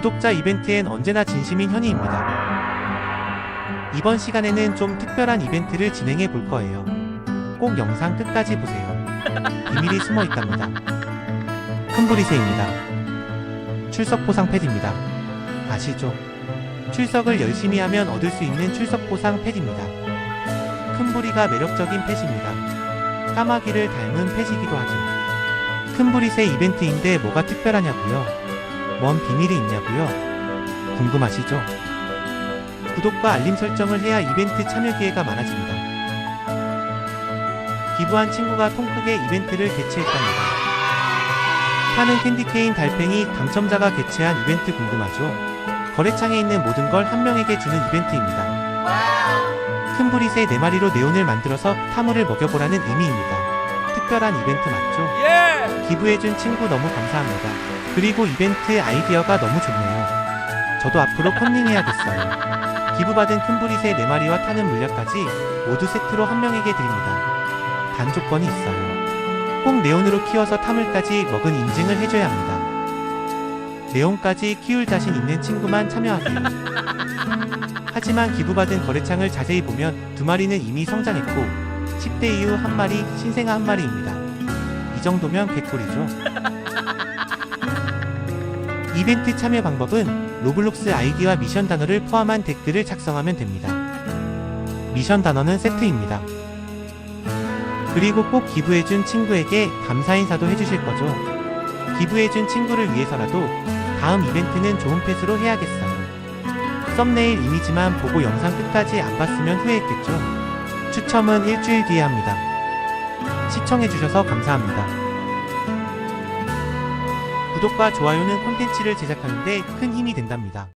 구독자 이벤트엔 언제나 진심인 현이입니다. 이번 시간에는 좀 특별한 이벤트를 진행해 볼 거예요. 꼭 영상 끝까지 보세요. 비밀이 숨어 있답니다. 큰브리새입니다. 출석 보상 패드입니다. 아시죠? 출석을 열심히 하면 얻을 수 있는 출석 보상 패드입니다. 큰부리가 매력적인 펫입니다. 까마귀를 닮은 펫이기도 하죠. 큰부리새 이벤트인데 뭐가 특별하냐고요? 뭔 비밀이 있냐고요? 궁금하시죠? 구독과 알림 설정을 해야 이벤트 참여 기회가 많아집니다. 기부한 친구가 통 크게 이벤트를 개최했답니다. 파는 캔디케인 달팽이 당첨자가 개최한 이벤트 궁금하죠? 거래창에 있는 모든 걸 한 명에게 주는 이벤트입니다. 큰 브릿의 네 마리로 네온을 만들어서 타물을 먹여보라는 의미입니다. 특별한 이벤트 맞죠? 예! 기부해준 친구 너무 감사합니다. 그리고 이벤트 아이디어가 너무 좋네요. 저도 앞으로 컨닝해야겠어요. 기부받은 큰 브릿의 네 마리와 타는 물약까지 모두 세트로 한 명에게 드립니다. 단 조건이 있어요. 꼭 네온으로 키워서 타물까지 먹은 인증을 해줘야 합니다. 네온까지 키울 자신 있는 친구만 참여하세요. 하지만 기부받은 거래창을 자세히 보면 두 마리는 이미 성장했고 10대 이후 한 마리, 신생아 한 마리입니다. 이 정도면 개꿀이죠. 이벤트 참여 방법은 로블록스 아이디와 미션 단어를 포함한 댓글을 작성하면 됩니다. 미션 단어는 세트입니다. 그리고 꼭 기부해준 친구에게 감사 인사도 해주실 거죠. 기부해준 친구를 위해서라도 다음 이벤트는 좋은 펫으로 해야겠어요. 썸네일 이미지만 보고 영상 끝까지 안 봤으면 후회했겠죠. 추첨은 일주일 뒤에 합니다. 시청해주셔서 감사합니다. 구독과 좋아요는 콘텐츠를 제작하는데 큰 힘이 된답니다.